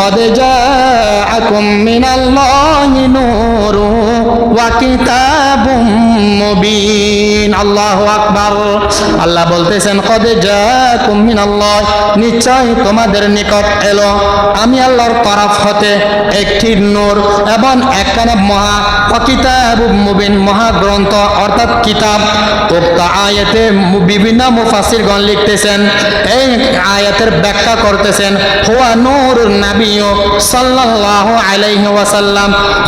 قد جاءكم من الله نور وكتاب মুবিন আল্লাহু আকবার আল্লাহ বলতেছেন কদ জাকুম মিনাল্লাহ নিশ্চয় তোমাদের নিকট এলো আমি আল্লাহর তরফ হতে একটি নূর এবং একখানা মহা অকিতাব মুবিন মহাগ্রন্থ অর্থাৎ কিতাব উক্ত আয়াতে মু- বিভিন্ন মুফাসিরগণ লিখতেছেন এই আয়াতের ব্যাখ্যা করতেছেন হুয়া নূর নাবিয়্যু সাল্লাল্লাহু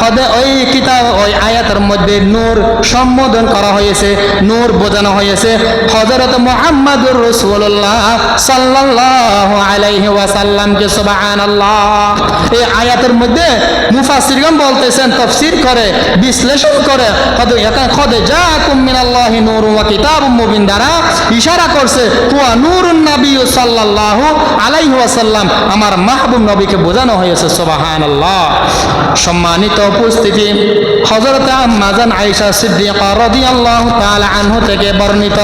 হদে ওই কিতাব, ওই আয়াতের মধ্যে নূর সম্বোধন করা হয়েছে, নূর বোঝানো হয়েছে। হযরত মুহাম্মদুর রাসূলুল্লাহ সাল্লাল্লাহু আলাইহি এই আয়াতের মধ্যে বলতেছেন, তাফসীর করে, বিশ্লেষণ করে হদ একা খদে জাকুম মিনাল্লাহি নূরুন ওয়া কিতাবুম মুবিন দ্বারা ইশারা করছে, হুয়া নূরুন নবী সাল্লাল্লাহু আলাইহি ওয়াসাল্লাম আমার মাহবুব নবীকে বোঝানো হয়েছে, সুবহানাল্লাহ। সম্মানিত উপস্থিতি হযরত আম্মাজান আয়েশা সিদ্দিকা রাদিয়াল্লাহু তাআলা আনহু থেকে বর্ণিত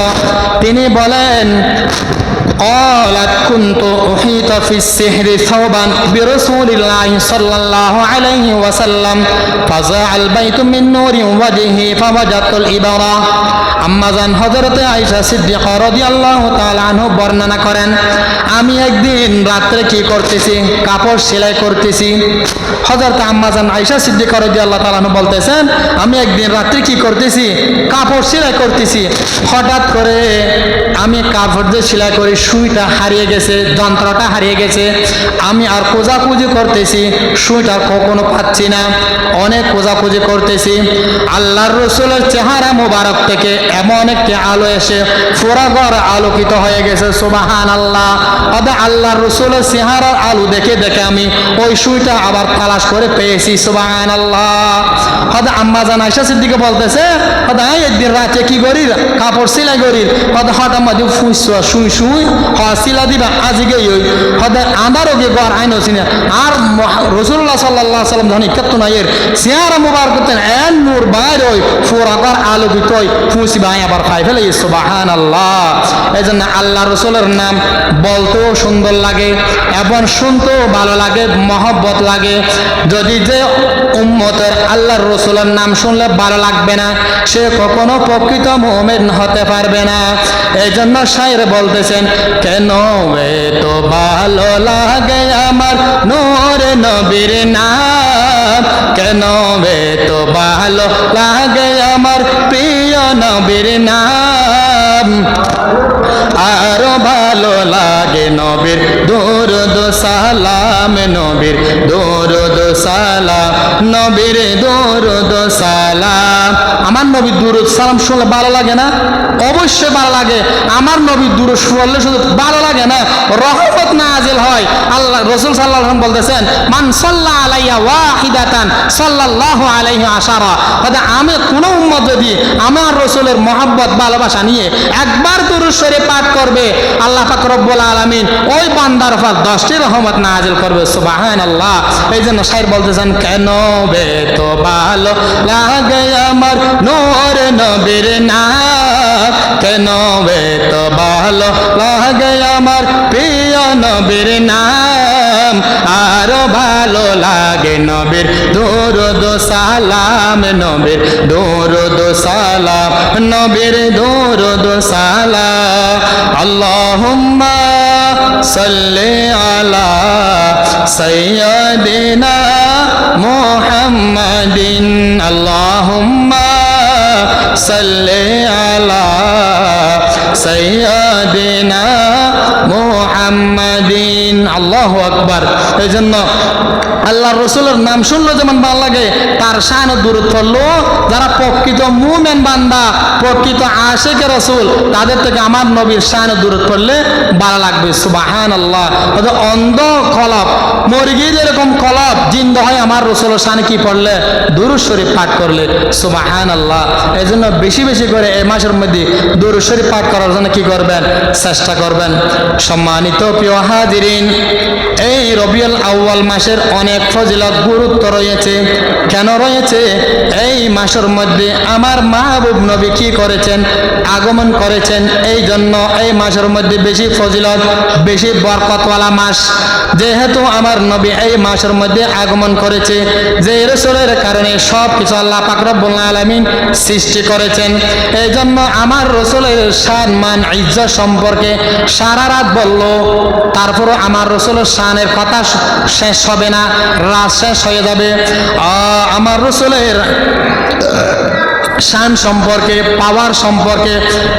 তিনি বলেন قالت كنت أحيط في السحر ثوبا برسول الله صلى الله عليه وسلم فزاع البيت من نور وجهه فوجدت الإبرة আম্মাজান হজরতে আয়েশা সিদ্দিকা রাদিয়াল্লাহু তাআলা আনহু বর্ণনা করেন আমি একদিন রাত্রে কি করতেছি কাপড় সেলাই করতেছি হজরত আম্মাজান আয়েশা সিদ্দিকা রাদিয়াল্লাহু তাআলা আনহু বলতেছেন, আমি একদিন রাত্রে কি করতেছি? কাপড় সেলাই করতেছি। হঠাৎ করে আমি কাপড় দিয়ে সেলাই করে সুইটা হারিয়ে গেছে, যন্ত্রটা হারিয়ে গেছে। আমি আর খোঁজাখুঁজি করতেছি, সুইটা কখনো পাচ্ছি না। অনেক খোঁজাখুঁজি করতেছি। আল্লাহর রসুলের চেহারা মোবারক থেকে এমন একটি আলো এসে পুরা ঘর আলোকিত হয়ে গেছে সুবাহান আল্লাহ অবে আল্লাহর রসুলের চেহারার আলো দেখে দেখে আমি ওই সুইটা আবার তালাশ করে পেয়েছি সুবাহান আল্লাহ হয়তো আম্মা জান আয়সা সিদ্দিকে বলতেছে আমি একদিন রাতে কি করি কাপড় সিলাই করি হয়তো হঠাৎ মাঝে ফুসুয়া শুই শুই হ সিলা দিবা আজিকে ওই হয়তো আমারও গে ঘর আইন না। আর রসুল্লাহ সাল্লাহ সাল্লাম ধনী কেত না এর চেহারা মোবার করতেন, এন নূর বাইর ওই ফুরা ঘর আলোকিত ওই ফুসি ভাই আবার খাই ফেলে সুবাহান আল্লাহ এই জন্য আল্লাহ রসুলের নাম বলতেও সুন্দর লাগে, এবং শুনতেও ভালো লাগে, মহব্বত লাগে। যদি যে উম্মতের আল্লাহর রসুলের নাম শুনলে ভালো লাগবে না, সে কখনো প্রকৃত মোমেন হতে পারবে না। এই জন্য শায়ের বলতেছেন, কেন তো ভালো লাগে আমার নূর নবীর নাম? কেন তো ভালো লাগে আমার প্রিয় নবীর নাম? আরও ভালো লাগে নবীর দৌরদ সালাম, নবীর দৌরদ সালাম, নবীর দৌরদ সালাম। আমার নবীর দুরুদ সালাম শুনলে ভালো লাগে না? অবশ্যই ভালো লাগে। আমার নবীর দুরুদ শুনলে শুধু ভালো লাগে না। রহমত নাজিল হয়। আল্লাহ, রসুল সাল্লাহ বলতেছেন, মান সাল্লাহ আলাইয়া ওয়াহিদাতান সাল্লাল্লাহু আলাইহি আশারা। তাহলে আমি কোন উম্মত যদি আমার রসুলের মহাব্বত, ভালোবাসা নিয়ে একবার দুরুদ শরীফ পাঠ করবে, আল্লাহ পাক রব্বুল আলামিন ওই বান্দার উপর দশটি রহমত নাজিল করবে, সুবহানাল্লাহ। এই জন্য শাইর বলতেছেন, কেন বে তো ভালো লাগে আমার নূর নবীর নাম? কেন বে তো ভালো লাগে আমার প্রিয় নবীর নাম আরও ভালো লাগে নবীর। দৌরদ সালাম নবীর, দৌরদ সালাম নবীর, দৌরদ সালাম। আল্লাহুম্মা সাল্লি আলা সাইয়্যিদিনা মুহাম্মাদিন। আল্লাহুম্মা সাল্লি আলা সাইয়্যিদিনা মুহাম্মাদিন। আল্লাহু আকবার। এই জন্য আল্লাহ রসুলের নাম শুনলো যেমন ভালো লাগে, তার শান দূরত পড়ল যারা প্রকৃত মুমেন বান্দা, প্রকৃত আশেকে রসুল, তাদের থেকে আমার নবীর শান দূরত পড়লে ভালো লাগবে। সুবাহান আল্লাহ অন্ধ কলব মুরগি যেরকম কলব জিন্দ হয় আমার রসুলের শান কি পড়লে? দুরুদ শরীফ পাঠ করলে। সুবাহান আল্লাহ এই জন্য বেশি বেশি করে এই মাসের মধ্যে দুরুদ শরীফ পাঠ করার জন্য কি করবেন? চেষ্টা করবেন। সম্মানিত প্রিয় হাজিরিন, এই রবিউল আউয়াল মাসের অনেক ফজিলত গুরুত্ব রয়েছে। কেন রয়েছে? এই মাসের মধ্যে আমার মাহবুব নবী কি করেছেন, আগমন করেছেন? এই জন্য এই মাসের মধ্যে বেশি ফজিলত, বেশি বরকতওয়ালা মাস। যেহেতু আমার নবী এই মাসের মধ্যে আগমন করেছে, যে রসুলের কারণে সব কিছু আল্লাহ পাকরবুল আলমিন সৃষ্টি করেছেন। এই জন্য আমার রসুলের শান, মান, ইজ্জত সম্পর্কে সারা রাত বলল, তারপরও আমার রসুলের শানের কথা শেষ হবে না। রাত শেষ হয়ে যাবে। আমার রসুলের শান সম্পর্কে, পাওয়ার সম্পর্কে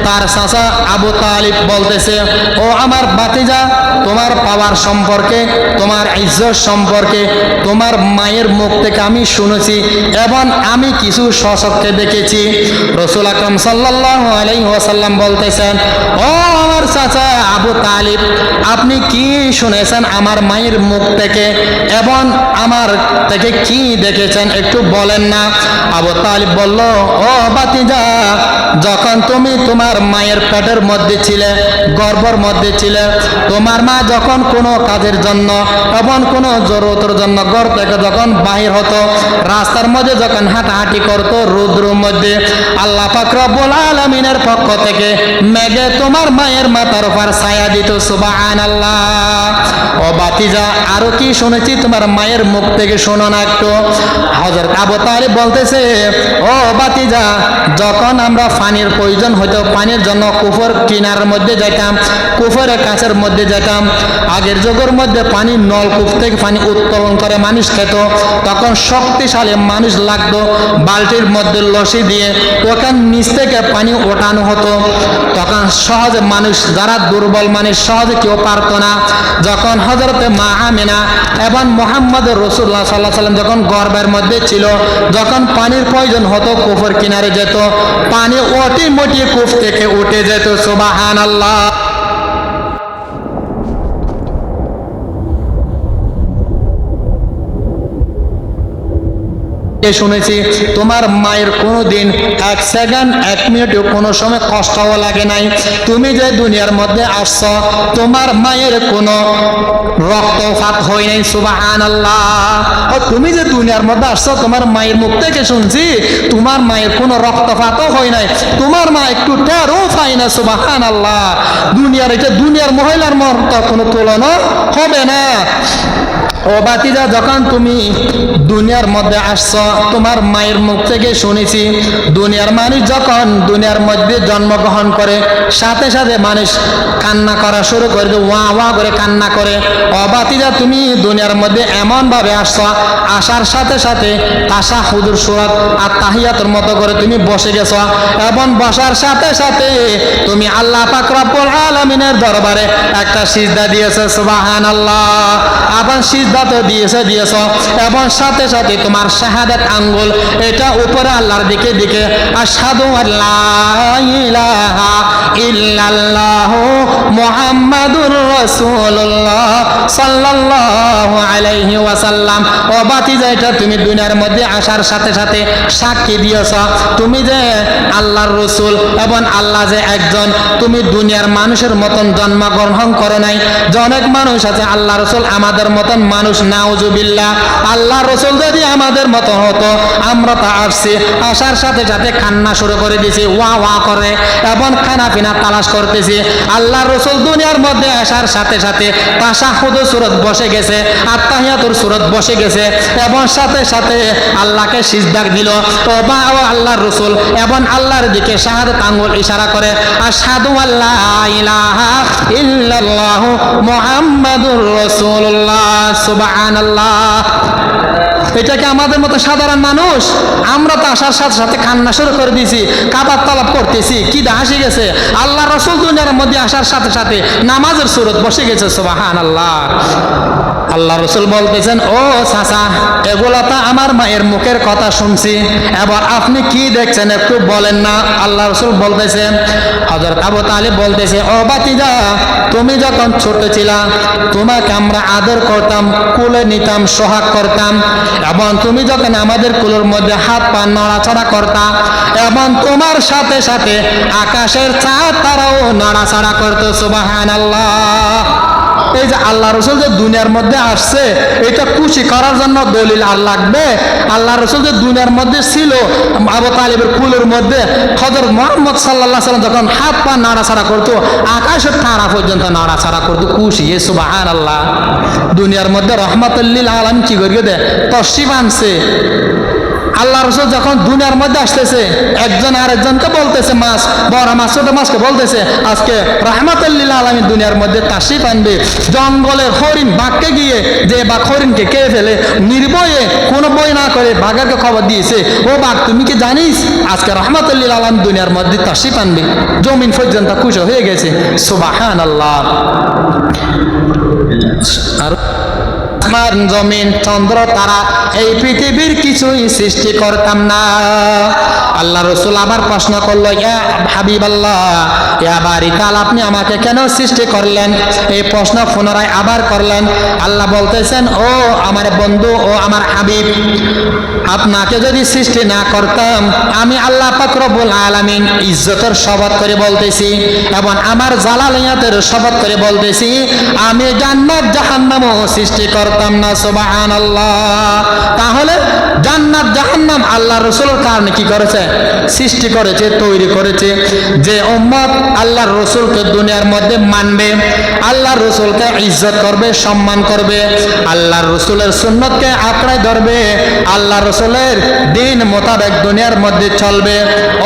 তার চাচা আবু তালিব বলতেছে, ও আমার বাতিজা তোমার পাওয়ার সম্পর্কে, তোমার ইজ্জত সম্পর্কে, তোমার মায়ের মুখ থেকে আমি শুনেছি এবং আমি কিছু সশক্তি দেখেছি। রসুল আকরম সাল্লাহ আলাই ওয়াসাল্লাম বলতেছেন, ও আমার চাচা আবু তালিব, আপনি কি শুনেছেন আমার মায়ের মুখ থেকে? এবং আমার থেকে কি দেখেছেন? একটু বলেন না। আবু তালিব বলল, ও বাতিজা যখন তুমি তোমার মায়ের পেটের মধ্যে ছিলে, গর্ভর মধ্যে ছিলে, তোমার মা যখন কোনো কাজের জন্য এবং কোনো জরুরতের জন্য ঘর থেকে যখন বাহির হতো, রাস্তার মধ্যে যখন হাঁটাহাঁটি করতো, রুদ্রুর মধ্যে, আল্লাহ পাকরবুল আলমিনের পক্ষ থেকে, মেঘে তোমার মায়ের ছায়া দিত সুবাহান আল্লাহ ও বাতিজা, আরও কি শুনেছি তোমার মায়ের মুখ থেকে শোনো না একটু। তালিব বলতেছে, ও বাতিজা, যখন আমরা পানির প্রয়োজন পানির জন্য কুফর কিনার মধ্যে যেতাম কুফরের কাছের মধ্যে যেতাম আগের যুগের মধ্যে পানি নলকূপ থেকে পানি উত্তোলন করে মানুষ খেত, তখন শক্তিশালী মানুষ লাগতো, বালতির মধ্যে লসি দিয়ে ওখান নিচ থেকে পানি ওঠানো হতো, তখন সহজে মানুষ যারা দুর্বল মানুষ সহজে কেউ পারত না। যখন হজরতে মা আমিনা এবং মোহাম্মদ রসুল্লাহ সাল্লাহ সাল্লাম যখন গর্বের মধ্যে ছিল, যখন পানির প্রয়োজন হতো কুফর কিনারে যেত, পানি অতি মোটি কুফ থেকে উঠে যেত সুবাহান আল্লাহ এ শুনেছি, তোমার মায়ের কোনো দিন এক সেকেন্ড এক মিনিটও কোনো সময় কষ্টও লাগে নাই। তুমি যে দুনিয়ার মধ্যে আসছ, তোমার মায়ের কোনো রক্তপাত হয় নাই সুবাহান আল্লাহ ও, তুমি যে দুনিয়ার মধ্যে আসছো, তোমার মায়ের মুখ থেকে শুনছি, তোমার মায়ের কোনো রক্তপাতও হয় নাই। তোমার মা একটু টেরও পায় না সুবাহান আল্লাহ দুনিয়ার এটা দুনিয়ার মহিলার মতো কোনো তুলনা হবে না। ও বাতিজা, যখন তুমি দুনিয়ার মধ্যে আসছ, তোমার মায়ের মুখ থেকে শুনেছি, দুনিয়ার মানুষ যখন দুনিয়ার মধ্যে জন্মগ্রহণ করে, সাথে সাথে মানুষ কান্না করা শুরু করে ওয়া ওয়া করে কান্না করে। ও বাতিজা, তুমি দুনিয়ার মধ্যে এমনভাবে আসছ, আসার সাথে সাথে তাসা হুদুর সুরত আর তাহিয়াতের মতো করে তুমি বসে গেছ এবং বসার সাথে সাথে তুমি আল্লাহ পাক রব্বুল আলামিনের দরবারে একটা সিজদা দিয়েছে সুবাহান আল্লাহ আবার সিজদা তো দিয়েছে, দিয়েছ। এবং সাথে সাথে তোমার শাহাদাত আঙ্গুল, এটা উপরে আল্লাহর দিকে দিকে। আসাদু আল্লাহ ইল্লাল্লাহ মুহাম্মাদুর রাসূলুল্লাহ সাল্লাল্লাহু আলাইহি ওয়াসাল্লাম। ও বাতিজা এটা তুমি দুনিয়ার মধ্যে আসার সাথে সাথে সাক্ষী দিয়েছ। তুমি যে আল্লাহর রসুল এবং আল্লাহ যে একজন, তুমি দুনিয়ার মানুষের মতন জন্মগ্রহণ করো নাই। যে অনেক মানুষ আছে, আল্লাহ রসুল আমাদের মতন মানুষ, নাউজুবিল্লাহ আল্লাহ রসুল যদি আমাদের মতো হতো, আমরা তা আসছি, আসার সাথে সাথে কান্না শুরু করে দিয়েছি ওয়া ওয়া করে, এবং খানা পিনা তালাশ করতেছি। আল্লাহ রসুল দুনিয়ার মধ্যে আসার সাথে সাথে তাসাহুদ সুরত বসে গেছে আত্মাহিয়াতুর সুরত বসে গেছে, এবং সাথে সাথে আল্লাহকে সিজদাক দিল। ও বা ও আল্লাহর রসুল, এবং আল্লাহর দিকে শাহাদত আঙ্গুল ইশারা করে আর সাধু আল্লাহ ইল্লাল্লাহ মুহাম্মাদুর রাসূলুল্লাহ। সুবহানাল্লাহ এটাকে আমাদের মতো সাধারণ মানুষ? আমরা তো আসার সাথে সাথে কান্না শুরু করে দিয়েছি, কাবার তলব করতেছি, কি হাসি গেছে? আল্লাহ রসুল দুনিয়ার মধ্যে আসার সাথে সাথে নামাজের সুরত বসে গেছে সুবাহান আল্লাহ আল্লাহ রসুল বলতেছেন, ও চাচা, এগুলা তো আমার মায়ের মুখের কথা শুনছি। এবার আপনি কি দেখছেন একটু বলেন না? আল্লাহ রসুল বলতেছেন হজরত আবু তালিব বলতেছে, ও বাতিজা, তুমি যখন ছোট ছিলা, তোমাকে আমরা আদর করতাম, কুলে নিতাম, সোহাগ করতাম। এবং তুমি যখন আমাদের কুলোর মধ্যে হাত পা নড়াচড়া করতা এবং তোমার সাথে সাথে আকাশের চাঁদ তারাও নড়াচড়া করতো সুবাহান আল্লাহ এই যে আল্লাহ রসুল যে দুনিয়ার মধ্যে আসছে, এটা খুশি করার জন্য দলিল আর লাগবে। আল্লাহ রসুল যে দুনিয়ার মধ্যে ছিল, আবু তালিবের কুলের মধ্যে হজরত মোহাম্মদ সাল্লাহ সাল্লাম যখন হাত পা নাড়াছাড়া করতো, আকাশের তারা পর্যন্ত নাড়াছাড়া করতো, খুশি, এ সুবাহ আল্লাহ দুনিয়ার মধ্যে রহমতুল্লিল আলম কি করিয়ে দেয়? তসিব আনছে আল্লাহ রসুল যখন দুনিয়ার মধ্যে আসতেছে, একজন আরেকজনকে বলতেছে মাছ, বড় মাছ, ছোট মাছকে বলতেছে, আজকে রহমতুল্লিল আলমী দুনিয়ার মধ্যে তাসিফ আনবে। জঙ্গলের হরিণ বাঘকে গিয়ে, যে বাঘ হরিণকে কে ফেলে, নির্ভয়ে কোনো বই না করে বাঘাকে খবর দিয়েছে, ও বাঘ, তুমি কি জানিস? আজকে রহমতুল্লিল আলম দুনিয়ার মধ্যে তাসিফ আনবে। জমিন পর্যন্ত খুশি হয়ে গেছে। সুবাহান আল্লাহ আর আসমান, জমিন, চন্দ্র, তারা এই পৃথিবীর কিছুই সৃষ্টি করতাম না। আল্লাহ রসুল আবার প্রশ্ন করল হাবিব আল্লাহ ইয়া আপনি আমাকে কেন সৃষ্টি করলেন? এই প্রশ্ন পুনরায় আবার করলেন। আল্লাহ বলতেছেন, ও আমার বন্ধু, ও আমার হাবিব, আপনাকে যদি সৃষ্টি না করতাম, আমি আল্লাহ পাকরবুল আলামিন ইজ্জতের শপথ করে বলতেছি এবং আমার জালালিয়াতের শপথ করে বলতেছি, আমি জান্নাত, জাহান্নামও সৃষ্টি করতাম না সোবাহান আল্লাহ তাহলে জান্নাত, জাহান্নাম আল্লাহ রসুলের কারণে কি করেছে? সৃষ্টি করেছে, তৈরি করেছে যে উম্মত আল্লাহর রসুলকে দুনিয়ার মধ্যে মানবে, আল্লাহর রসুলকে ইজ্জত করবে, সম্মান করবে, আল্লাহর রসুলের সুন্নতকে আঁকড়ায় ধরবে আল্লাহ রসুলের দিন মোতাবেক দুনিয়ার মধ্যে চলবে।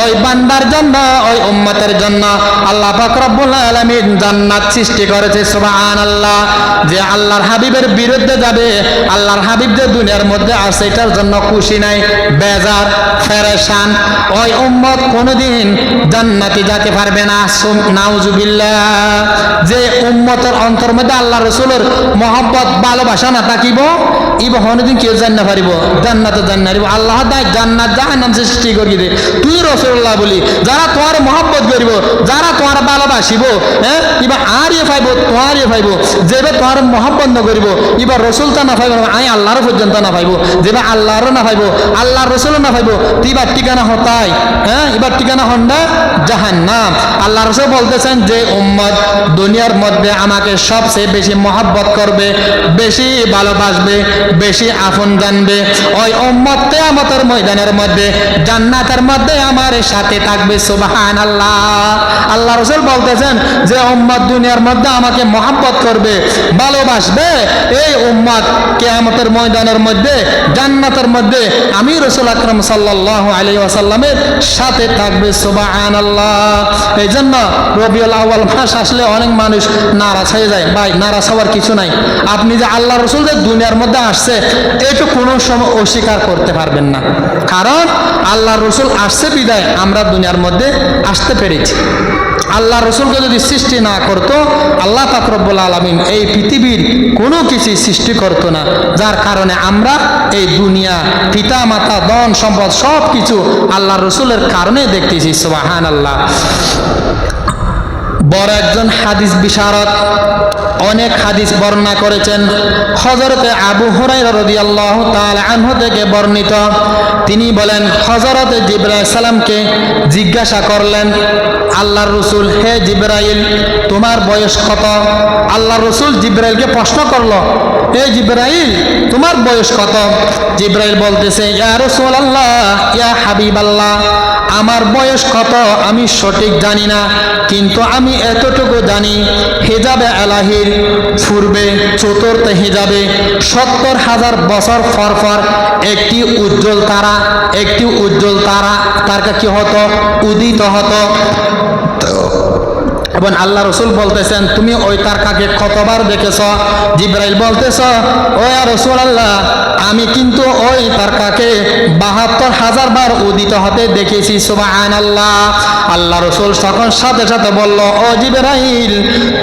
ওই বান্দার জন্য, ওই উম্মতের জন্য আল্লাহ ফাকরাবুল আলমিন জান্নাত সৃষ্টি করেছে সুবাহান আল্লাহ যে আল্লাহর হাবিবের বিরুদ্ধে যাবে, আল্লাহর হাবিব যে দুনিয়ার মধ্যে আসে এটার জন্য খুশি নাই, বেজার, ফেরেশান। ওই উম্মত কোনোদিন জান্নাতি যেতে পারবে না। নাউজুবিল্লাহ। যে উম্মতের অন্তর মধ্যে আল্লাহ রসুলের মহব্বত, ভালোবাসা না থাকিব, ইব হনদিন কেউ জান্ন পারিব, জান্নাতে জান্নারিব আল্লাহ দায় জান্নাত, জাহান্নাম সৃষ্টি করি দে তুই রসুল্লাহ বলি, যারা তোমার মহব্বত করিব, যারা তোমার ভালোবাসিব হ্যাঁ ইবা আর ইয়ে পাইব তোমার ইয়ে পাইব যেবে তোমার মহব্বত ন করিব, ইবা রসুল তা না পাইব আই আল্লাহর পর্যন্ত না পাইব যেবে আল্লাহরও না পাইব আল্লাহর রসুলও না পাইব তুই এবার ঠিকানা হতাই হ্যাঁ? এবার ঠিকানা হন্ডা, জাহান্নাম। আল্লাহ রসুল বলতেছেন যে, উম্মত, দুনিয়ার মধ্যে আমাকে সবচেয়ে বেশি মহব্বত করবে, বেশি ভালোবাসবে, বেশি আপন জানবে। ওই উম্মত কেয়ামতের ময়দানের মধ্যে, জান্নাতের মধ্যে আমার সাথে থাকবে সুবাহান আল্লাহ আল্লাহ রসুল বলতেছেন যে, উম্মত দুনিয়ার মধ্যে আমাকে মহাব্বত করবে, ভালোবাসবে। এই উম্মত কেয়ামতের ময়দানের মধ্যে, জান্নাতের মধ্যে আমি রসুল আকরম সাল্লাহ আলী আসাল্লামের সাথে থাকবে সুবাহান আল্লাহ এই জন্য রবিউল আউ্বাল মাস আসলে অনেক মানুষ নারাজ হয়ে যায়। ভাই, নারাজ হওয়ার কিছু নাই। আপনি যে আল্লাহ রসুল যে দুনিয়ার মধ্যে আসছে, এটা কোনো সময় অস্বীকার করতে পারবেন না। কারণ আল্লাহ রসুল আসছে বিদায়, আমরা দুনিয়ার মধ্যে আসতে পেরেছি। আল্লাহ রসুলকে যদি সৃষ্টি না করতো, আল্লাহ তাকরব্বুল আলমিন এই পৃথিবীর কোনো কিছুই সৃষ্টি করতো না। যার কারণে আমরা এই দুনিয়া পিতা মাতা দন সম্পদ সব কিছু আল্লাহ রসুলের কারণে দেখতেছি সোবাহান আল্লাহ বড় একজন হাদিস বিশারদ। অনেক হাদিস বর্ণনা করেছেন। হজরতে আবু হুরাইরা রাদিয়াল্লাহু তাআলা আনহু থেকে বর্ণিত। তিনি বলেন হজরতে জিব্রাইল সালামকে জিজ্ঞাসা করলেন, আল্লাহর রসুল, হে জিব্রাইল, তোমার বয়স কত? আল্লাহ রসুল জিব্রাইলকে প্রশ্ন করল হে জিব্রাইল, তোমার বয়স কত? জিব্রাইল বলতেছে, ইয়া রাসূলুল্লাহ, ইয়া হাবিবাল্লাহ, আমার বয়স কত? আমি সঠিক জানি না, কিন্তু আমি এতটুকু জানি, হেজাবে আলাহির পূর্বে চতুর্থ হেজাবে সত্তর হাজার বছর পর পর একটি উজ্জ্বল তারা, একটি উজ্জ্বল তারা, তার কি হতো? উদিত হতো। এবং আল্লাহ রসুল বলতেছেন, তুমি ওই তারকাকে কতবার দেখেছ? জিব্রাইল বলতেছ, ও রসুল আল্লাহ আমি কিন্তু ওই তারকাকে বাহাত্তর হাজার বার উদিত হতে দেখেছি সুবাহান আল্লাহ আল্লাহ রসুল তখন সাথে সাথে বলল, ও জিব্রাইল,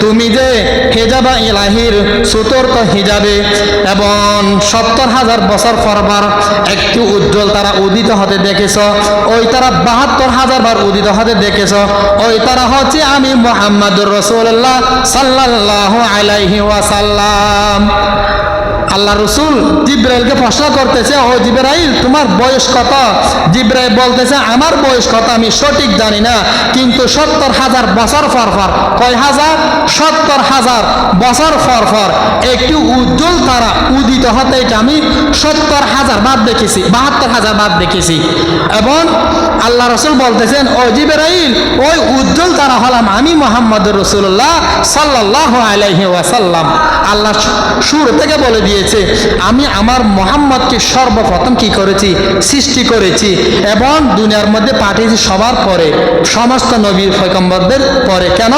তুমি যে হেজাবা ইলাহির চতুর্থ হিজাবে এবং সত্তর হাজার বছর পরবার একটি উজ্জ্বল তারা উদিত হতে দেখেছ, ওই তারা বাহাত্তর হাজার বার উদিত হতে দেখেছ, ওই তারা হচ্ছে আমি মুহাম্মাদুর রাসূলুল্লাহ সাল্লাল্লাহু আলাইহি ওয়াসাল্লাম। আল্লাহ রসুল জিব্রাইলকে প্রশ্ন করতেছে, ও জিব্রাইল, তোমার বয়স কত? জিব্রাইল বলতেছে, আমার বয়স কত আমি সঠিক জানি না, কিন্তু সত্তর হাজার বছর পর কয় হাজার? সত্তর হাজার বছর পর একটি উজ্জ্বল তারা উদিত হতে এটা আমি সত্তর হাজার বাদ দেখেছি, বাহাত্তর হাজার বাদ দেখেছি। এবং আল্লাহ রসুল বলতেছেন, ও জিব্রাইল, ওই উজ্জ্বল তারা হলাম আমি মোহাম্মদ রসুল্লাহ সাল্লাহ আলাইহি ওয়াসাল্লাম। আল্লাহ শুরু থেকে বলে দিয়েছে, আমি আমার মোহাম্মদকে সর্বপ্রথম কি করেছি? সৃষ্টি করেছি এবং দুনিয়ার মধ্যে পাঠিয়েছি সবার পরে, সমস্ত নবী পয়গম্বরদের পরে। কেন?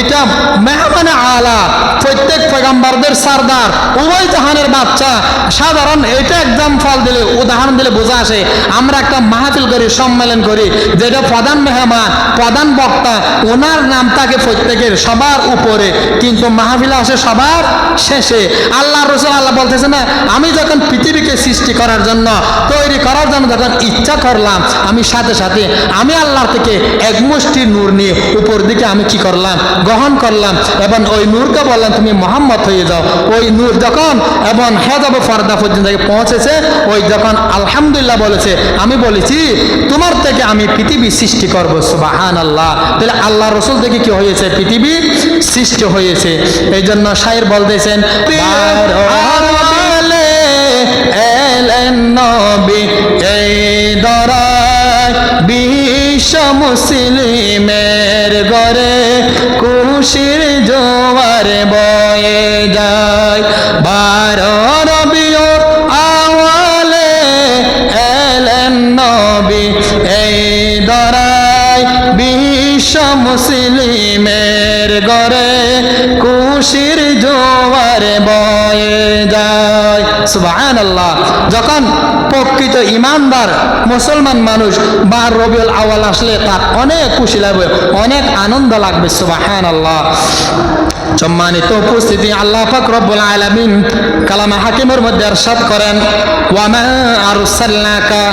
এটা মেহমানে আলা, প্রত্যেক পয়গম্বরদের সারদার, উভয় জাহানের বাচ্চা। সাধারণ এটা এক্সাম্পল দিলে, উদাহরণ দিলে বোঝা আসে, আমরা একটা মাহফিল করি, সম্মেলন করি, যেটা প্রধান মেহমান, প্রধান বক্তা, ওনার নাম থাকে প্রত্যেকের সবার উপরে। কিন্তু মাহফিল আসে সবার শেষে। আল্লাহ রসুল আল্লাহ বলতেছে না, আমি যখন পৃথিবীকে সৃষ্টি করার জন্য, তৈরি করার জন্য যখন ইচ্ছা করলাম, আমি সাথে সাথে, আমি আল্লাহর থেকে এক মুষ্টি নূর নিয়ে উপর দিকে আমি কি করলাম? গ্রহণ করলাম। এবং ওই নূরকে বললাম তুমি মোহাম্মদ হয়ে যাও। ওই নূর যখন এবং হেজাব ফর্দা পর্যন্ত পৌঁছেছে, ওই যখন আলহামদুলিল্লাহ বলেছে, আমি বলেছি, তোমার থেকে আমি পৃথিবী সৃষ্টি করব সুবাহান আল্লাহ তাহলে আল্লাহ রসুল থেকে কি হয়েছে পৃথিবী সৃষ্টি হয়েছে। এই জন্য সাহের বলতেছেন বিশ্ব মুসলিমের গড়ে খুশির যায় সুবাহান আল্লাহ যখন প্রকৃত ইমানদার মুসলমান মানুষ বা রবিউল আওয়াল আসলে তার অনেক খুশি লাগবে অনেক আনন্দ লাগবে সুবাহান আল্লাহ সম্মানিত উপস্থিতি আল্লাহ পাক রব্বুল আলামিন কালামে হাকিমের মধ্যে ارشاد করেন ওয়ামা আরসালনাকা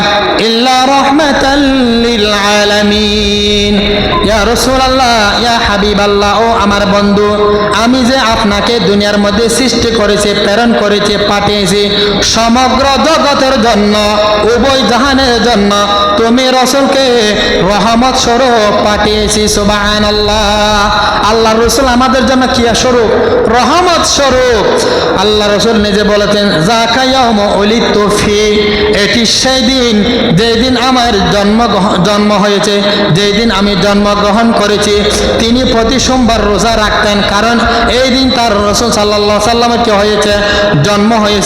ইল্লা রাহমাতাল লিল আলামিন ইয়া রাসূলুল্লাহ ইয়া হাবিবাল্লাহ ও আমার বন্ধু আমি যে আপনাকে দুনিয়ার মধ্যে সৃষ্টি করেছি প্রেরণ করেছি পাঠিয়েছি সমগ্র জগতের জন্য, উভয় জাহানের জন্য তুমি রসুলকে রহমত স্বরূপ পাঠিয়েছি, সুবহানাল্লাহ। আল্লাহ আল্লাহ রসুল আমাদের জন্য কি স্বরূপ? রহমত স্বরূপ। আল্লাহ রসুল নিজে বলেছেন জাকায়াম অলিত ফি এটি সেই দিন যেই দিন আমার জন্ম জন্ম হয়েছে যেই দিন আমি জন্মগ্রহণ করেছি। তিনি প্রতি সোমবার রোজা রাখতেন, কারণ এই দিন তার রসুল সাল্লাহ সাল্লামের কি হয়েছে? জন্ম হয়েছে।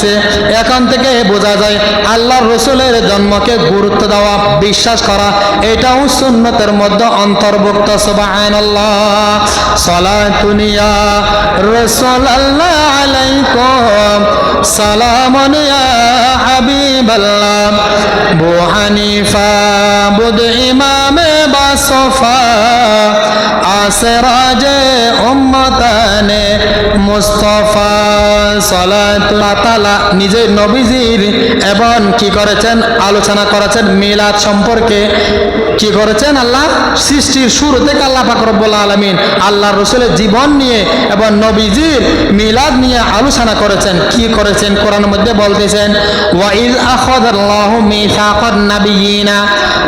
এখান থেকে বোঝা যায় আল্লাহ রসুলের জন্মকে গুরুত্ব দেওয়া, বিশ্বাস করা, এটাও সুন্নতের মধ্যে অন্তর্ভুক্ত সুবাহান আল্লাহ সলাতুনিয়া রসুল আল্লাহ আলাইকুম মুস্তফা। সালাতুল্লাহ তাআলা নিজের নবীজির এবং কি করেছেন? আলোচনা করেছেন মিলাদ সম্পর্কে। কি করেছেন? আল্লাহ সৃষ্টির শুরু থেকে আল্লাহ পাক রব্বুল আলামিন আল্লাহ রসুলের জীবন নিয়ে এবং নবীজির মিলাদ নিয়ে আলোচনা করেছেন। কি করেছেন? কোরআনের মধ্যে বলতেছেন, ওয়াইজ আখাযাল্লাহু মিসাকান নাবিয়িনা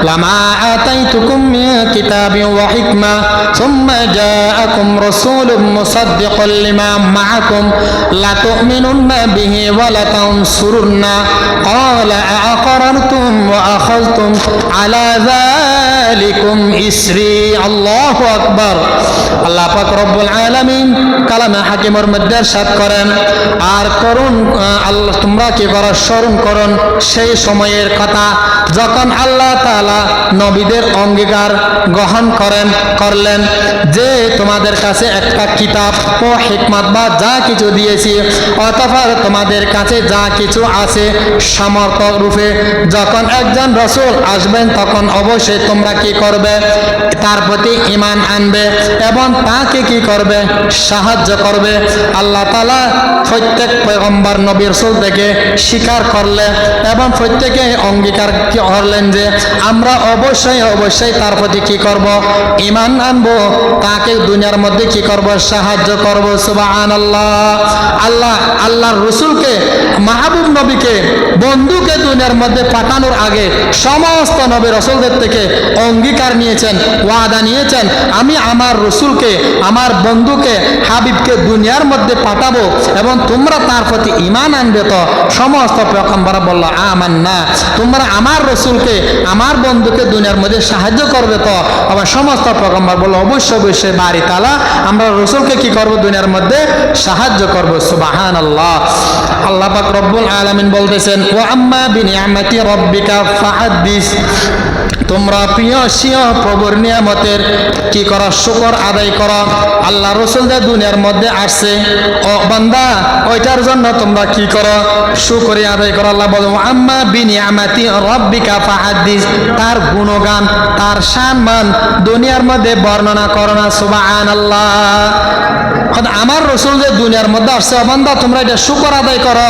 লামা আতাইতুকুম মিন কিতাবিন ওয়া হিকমা সুম্মা জাআকুম রাসূলুম মুসাদ্দিকুল লিমা মা'াকুম লা তু'মিনুন্না বিহি ওয়া লা তানসুরুন্না ক্বালা আ'আকরারতুম ওয়া আখাযতুম আলা যালিকুম ইসরি আল্লাহু আকবার আল্লাহ পাক রব্বুল আলামিন কালামে হাকিমের মধ্যে ارشاد করেন আর করুন আহ, আল্লাহ তোমরা কি করো স্মরণ করুন সেই সময়ের কথা যখন আল্লাহ তাআলা নবীদের অঙ্গীকার গ্রহণ করেন করলেন যে তোমাদের কাছে একটা কিতাব ও হিকমত বা যা কিছু দিয়েছি অতঃপর তোমাদের কাছে যা কিছু আছে সমর্থক রূপে যখন একজন রসুল আসবেন তখন অবশ্যই তোমরা কি করবে? তার প্রতি ইমান আনবে এবং তাকে কি করবে? সাহায্য করবে। আল্লাহ তালা প্রত্যেক পয়গম্বর নবী রসুল থেকে স্বীকার করলে এবং প্রত্যেকে অঙ্গীকার করলেন যে আমরা অবশ্যই অবশ্যই তার প্রতি কি করব? ইমান আনব। তাকে দুনিয়ার মধ্যে কি করব? সাহায্য করব। সুবাহান আল্লাহ আল্লাহ, আল্লাহর রসুলকে মাহবুব নবীকে বন্ধুকে দুনিয়ার মধ্যে পাঠানোর আগে সমস্ত নবী রসুলদের থেকে অঙ্গীকার নিয়েছেন, ওয়াদা নিয়েছেন, আমি আমার রসুলকে, আমার বন্ধুকে, হাবিবকে দুনিয়ার মধ্যে পাঠাবো এবং তোমরা তার প্রতি ইমান আনবে তো? সমস্ত পেগম্বরা বলল আমান না তোমরা আমার রসুলকে, আমার বন্ধুকে দুনিয়ার মধ্যে সাহায্য করবে তো? আবার সমস্ত পেগম্বর বলল, অবশ্যই অবশ্যই, বাড়ি তালা, আমরা রসুলকে কি করব? দুনিয়ার মধ্যে সাহায্য করব সুবাহান আল্লাহ আল্লাহ পাক রব্বুল আলামিন বলতেছেন ও আম্মা বিনিয়ামাতি রব্বিকা ফাহাদ্দিস তোমরা প্রিয় সিংহ প্রভুর নিয়ামতের কি করো, শুকর আদায় করো, আল্লাহ রসুল যে দুনিয়ার মধ্যে আসছে, ও বান্দা, ওইটার জন্য তোমরা কি করো? শুকরি আদায় করো, আল্লাহ বলো আম্মা বিনিয়ামাতি রব্বিকা ফাহাদ্দিস। তার গুণগান, তার সম্মান দুনিয়ার মধ্যে বর্ণনা করো না সুবাহান আল্লাহ আমার রসুল যে দুনিয়ার মধ্যে আসছে বান্দা, তোমরা এটা শুকর আদায় করো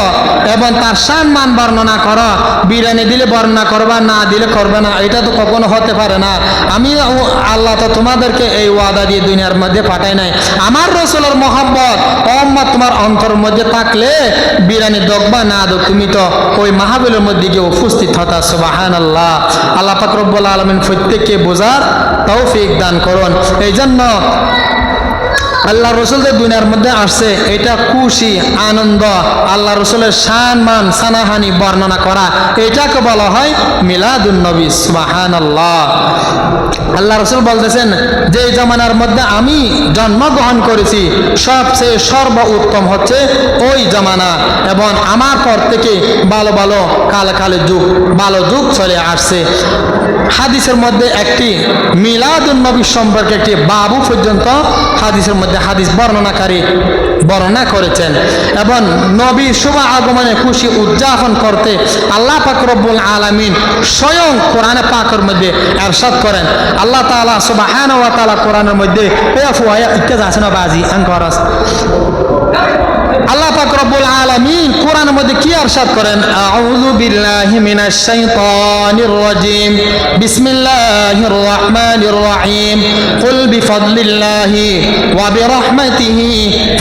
এবং তার সম্মান বর্ণনা করো। বিরিয়ানি দিলে বর্ণনা করবা, না দিলে করবে না। এটা তো কখনো হতে পারে না। আমি আল্লাহ তো তোমাদেরকে এই ওয়াদা দিয়ে দুনিয়ার মধ্যে পাঠাই নাই। আমার রসুলের মোহাম্মত অহম্মদ তোমার অন্তর মধ্যে থাকলে বিরানি দগবা না দো তুমি তো ওই মাহাবিলের মধ্যে গিয়ে উপস্থিত হতা সুবাহান আল্লাহ আল্লাহ ফাকরবুল্লা আলমিন প্রত্যেককে বোঝার তৌফিক দান করুন। এই জন্য আল্লাহ রসুল যে দুনিয়ার মধ্যে আসছে, এটা খুশি, আনন্দ, আল্লাহ রসুলের সান মান, সানাহানি বর্ণনা করা, এটাকে বলা হয় মিলাদুল নবী সুবাহান আল্লাহ আল্লাহ রসুল বলতেছেন, যে জমানার মধ্যে আমি জন্মগ্রহণ করেছি, সবচেয়ে সর্ব উত্তম হচ্ছে ওই জমানা এবং আমার পর থেকে ভালো ভালো কালে কালে যুগ, ভালো যুগ চলে আসছে। হাদিসের মধ্যে একটি মিলাদুন নবী সম্পর্কে একটি বাবু পর্যন্ত হাদিসের মধ্যে হাদিস বর্ণনাকারী বর্ণনা করেছেন। এবং নবী শুভ আগমনে খুশি উদযাপন করতে আল্লাহ পাক রব্বুল আলামিন স্বয়ং কোরআনে পাকের মধ্যে এরশাদ করেন। আল্লাহ তালা সুবহানাহু ওয়া তালা কোরআনের মধ্যে ইত্যাদি আছে না বাজি? আঙ্করাস রব্বুল আলামিন কোরআনের মধ্যে কি আরশাদ করেন? আউযু বিল্লাহি মিনাশ শাইতানির রাজিম। বিসমিল্লাহির রহমানির রহিম। কুল বিফাদলিল্লাহি ওয়া বিরহমাতিহি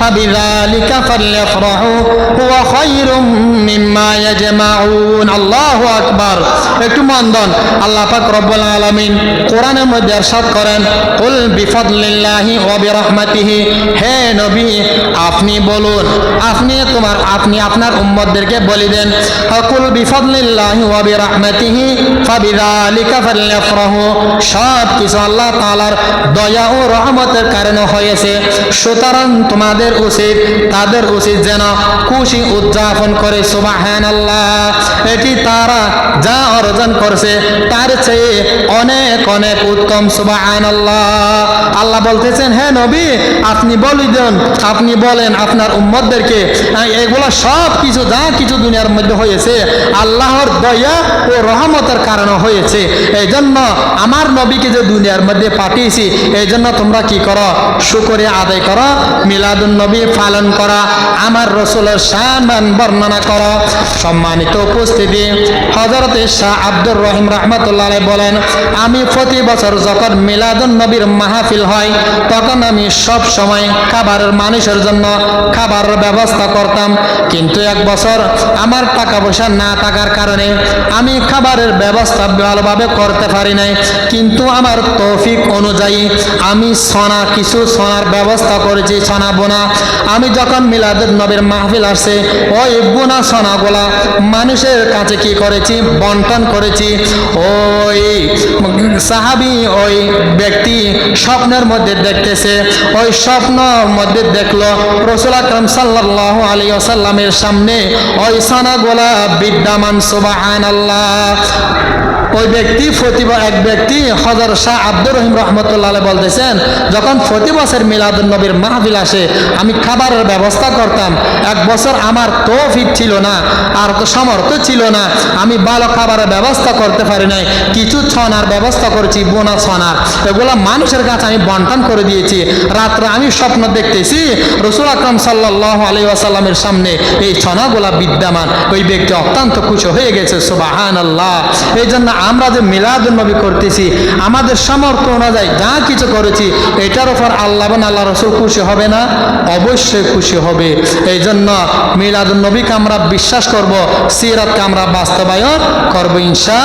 ফাবিযালিকা ফালইফরাহু হুয়া খায়রুম মিম্মা ইয়াজমাউন। আল্লাহু আকবার। একটু মন আল্লাহ পাক রব্বুল আলামিন কোরআনের মধ্যে আরশাদ করেন, কুল বিফাদলিল্লাহি ওয়া বিরহমাতিহি। হে নবী, আপনি বলুন, আপনি তোমার আপনি আপনার উম্মতদেরকে বলি দেন, হকুল বিফদলিল্লাহি ওয়া বিরহমাতিহি ফাবিযালিকা ফালইফরাহু সব কিছু আল্লাহ তাআলার দয়া ও রহমতের কারণে হয়েছে। সুতরাং তোমাদের উচিত, তাদের উচিত যেন খুশি উদযাপন করে, সুবহানাল্লাহ। এটি তারা যা অর্জন করছে, তার চেয়ে অনেক অনেক উত্তম, সুবহানাল্লাহ। আল্লাহ বলতেছেন হ্যাঁ নবী, আপনি বলি দেন, আপনি বলেন আপনার উম্মতদেরকে এগুলো সব কিছু, যা কিছু দুনিয়ার মধ্যে হয়েছে, আল্লাহর দয়া ও রহমতের কারণে হয়েছে। এই জন্য আমার নবীকে যে দুনিয়ার মধ্যে পাঠিয়েছি এই জন্য তোমরা কি করো? শুকরে আদায় করো, মিলাদুন নবী পালন করা, আমার রসুলের সামান বর্ণনা করো। সম্মানিত উপস্থিতি হজরত শাহ আব্দুর রহিম রহমতুল্লাহ বলেন, আমি প্রতি বছর যখন মিলাদুন নবীর মাহফিল হয়, তখন আমি সব সময় খাবারের মানুষের জন্য খাবারের ব্যবস্থা করতাম কিন্তু এক বছর আমার টাকা পয়সা না থাকার কারণে আমি খাবারের ব্যবস্থা ভালোভাবে করতে পারি নাই। কিন্তু আমার তৌফিক অনুযায়ী আমি সোনা, কিছু সোনার ব্যবস্থা করেছি, সোনা বোনা। আমি যখন মিলাদের নবীর মাহফিল আসছে ওই বোনা সোনাগুলা মানুষের কাছে কি করেছি? বন্টন করেছি। ওই সাহাবি, ওই ব্যক্তি স্বপ্নের মধ্যে দেখতেছে, ওই স্বপ্নের মধ্যে দেখল, রসুল আকরম সাল্লাহ আলী আসাল্লামের সামনে ওই সানাগোলা বিদ্যমান সুবাহান আল্লাহ ওই ব্যক্তি প্রতি ব- এক ব্যক্তি হজর শাহ আব্দুর রহিম রহমতুল্লাহ বলতেছেন, যখন প্রতি বছর মিলাদুল নবীর মাহফিল আসে, আমি খাবারের ব্যবস্থা করতাম। এক বছর আমার তৌফিক ছিল না, আর তো সামর্থ্য ছিল না। আমি ভালো খাবারের ব্যবস্থা করতে পারি নাই। কিছু ছনার ব্যবস্থা করেছি বোনা ছনার। এগুলো মানুষের কাছে আমি বন্টন করে দিয়েছি। রাত্রে আমি স্বপ্ন দেখতেছি, রসুল আকরম সাল্লাহ আলী আসাল্লামের সামনে এই ছনাগুলা বিদ্যমান। ওই ব্যক্তি অত্যন্ত খুশি হয়ে গেছে সুবাহান আল্লাহ এই জন্য আমরা যে মিলাদুল নবী করতেছি, আমাদের সামর্থ্য অনুযায়ী যা কিছু করেছি, এটার উপর আল্লাহ আল্লাহ রসুল খুশি হবে না? অবশ্যই খুশি হবে। এই জন্য মিলাদুল নবীকে আমরা বিশ্বাস করব, সিরাতকে আমরা বাস্তবায়ন করব ইনশা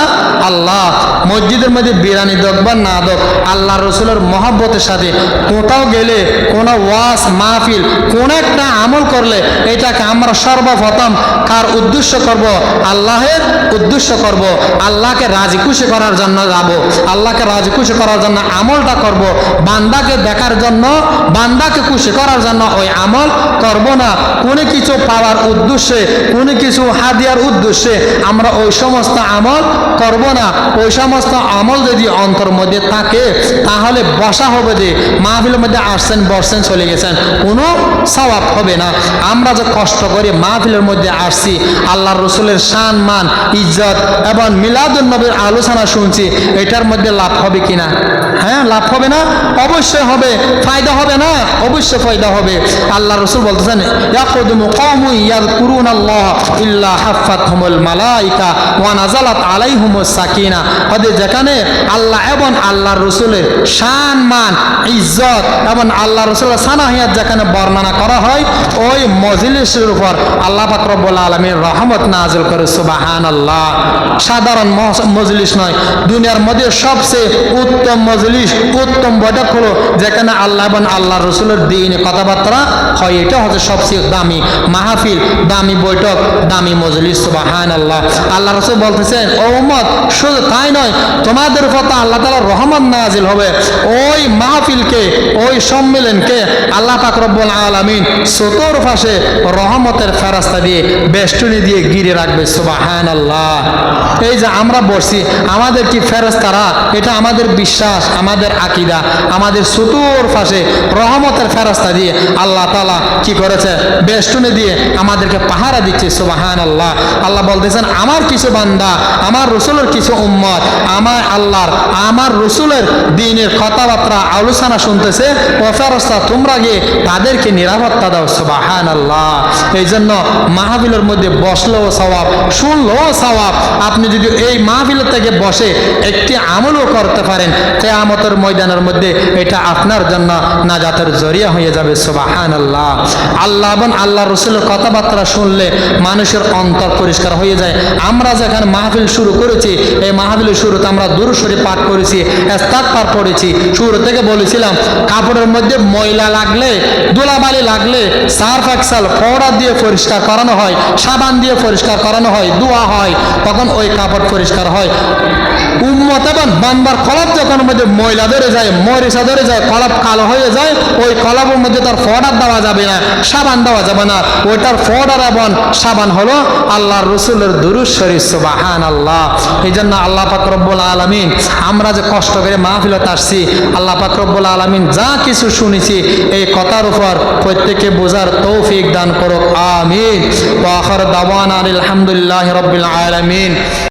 আল্লাহ মসজিদের মধ্যে বিরানি দোক বা না দোক, আল্লাহ রসুলের মহব্বতের সাথে কোথাও গেলে, কোনো ওয়াস মাহফিল, কোন একটা আমল করলে এটাকে আমরা সর্বপ্রথম কার উদ্দেশ্য করব? আল্লাহের উদ্দেশ্য করব। আল্লাহকে রাজি খুশি করার জন্য যাব। আল্লাহকে রাজি খুশি করার জন্য আমলটা করব। বান্দাকে দেখার জন্য, বান্দাকে খুশি করার জন্য ওই আমল করব না। কোনো কিছু পাওয়ার উদ্দেশ্যে, কোনো কিছু হাদিয়ার উদ্দেশ্যে আমরা ওই সমস্ত আমল করব না। ওই সমস্ত আমল যদি অন্তর মধ্যে থাকে, তাহলে বসা হবে যে মাহফিলের মধ্যে আসছেন, বসছেন, চলে গেছেন। কোনো সওয়াব হবে না। আমরা যে কষ্ট করে মাহফিলের মধ্যে আসছি আল্লাহ রসুলের শান মান ইজ্জত এবং মিলাদুল নবীর আলোচনা শুনছি, এটার মধ্যে লাভ হবে কিনা? হ্যাঁ লাভ হবে না? অবশ্যই হবে। ফায়দা হবে না? অবশ্যই ফায়দা হবে। আল্লাহ রসুল বলতেছেন আল্লাহ যেখানে আল্লাহ এবং আল্লাহর রসুলের মান, ইজ্জত এবং আল্লাহ রসুলের সানাহিয়াত যেখানে বর্ণনা করা হয়, ওই মজলিসের উপর আল্লাহ আলামিন রহমত নাজিল করে সুবাহান আল্লাহ সাধারণ মজলিস নয়। দুনিয়ার মধ্যে সবচেয়ে উত্তম মজলিস, উত্তম বৈঠক হলো যেখানে আল্লাহ এবং আল্লাহ রসুলের দিনে কথাবার্তা হয়। এটা হচ্ছে সবচেয়ে দামি মাহফিল, দামি বৈঠক, দামি মজলিস সুবাহান আল্লাহ আল্লাহ রসুল বলতেছেন, ও উম্মত, শুধু তাই নয়, তোমাদের উপর তো আল্লাহ তালা রহমত নাজিল হবে। ওই মাহফিলকে, ওই সম্মেলনকে আল্লাহ পাক রব্বুল আলামিন চতুর পাশে রহমতের ফেরাস্তা দিয়ে, বেষ্টনী দিয়ে গিরে রাখবে সুবাহান আল্লাহ এই যে আমরা বসছি আমাদের কি ফেরস্তারা এটা আমাদের বিশ্বাস, আমাদের আকিদা, আমাদের চতুর পাশে রহমতের ফেরাস্তা দিয়ে আল্লাহ তালা কি করেছে? বেষ্টনী দিয়ে আমাদেরকে পাহারা দিচ্ছে সুবাহান আল্লাহ আল্লাহ বলতেছেন, আমার কিছু বান্দা, আমার রসুলের কিছু উম্মত, আমার আল্লাহর, আমার রসুলের দিনের কথাবার্তা, আলোচনা শুনতেছে। ও ফেরস্তা তোমরা গিয়ে তাদেরকে নিরাপত্তা দাও সুবাহান আল্লাহ এই জন্য মাহফিলের মধ্যে বসলেও সওয়াব, শুনলেও সওয়াব। আপনি যদি এই মাহফিলের থেকে বসে একটি আমলও করতে পারেন। কেয়ামতের ময়দানের মধ্যে এটা আপনার জন্য নাজাতের জরিয়া হয়ে যাবে সুবাহান আল্লাহ আল্লাহ এবং আল্লাহ রসুলের কথাবার্তা শুনলে মানুষের অন্তর পরিষ্কার হয়ে যায়। আমরা যেখানে মাহফিল শুরু করেছি, এই মাহফিলের শুরুতে আমরা দূরস্বরী পাঠ করেছি এস্তাক পাঠ করেছি শুরু থেকে বলেছিলাম, কাপড়ের মধ্যে ময়লা লাগলে, ধুলাবালি লাগলে সার্ফ এক্সাল পাউডার দিয়ে পরিষ্কার করানো হয়, সাবান দিয়ে পরিষ্কার করানো হয়, ধোয়া হয়, তখন ওই কাপড় পরিষ্কার হয়। কলব যখন মধ্যে ময়লা ধরে যায় ধরে যায়, কলব কালো হয়ে যায়, ওই কলবের মধ্যে তার ফডার দেওয়া যাবে না, সাবান দেওয়া যাবে না। ওইটার ফডার এবং সাবান হলো রসুলের সুবাহান আল্লাহ এই জন্য আল্লাহ পাকরব্বুল আলমিন, আমরা যে কষ্ট করে মাহফিলত আসছি, আল্লাহ পাকরব্বুল আলমিন যা কিছু শুনেছি, এই কথার উপর প্রত্যেকে বোঝার তৌফিক দান করুক, আমিন। আলহামদুলিল্লাহ রবিল আলমিন।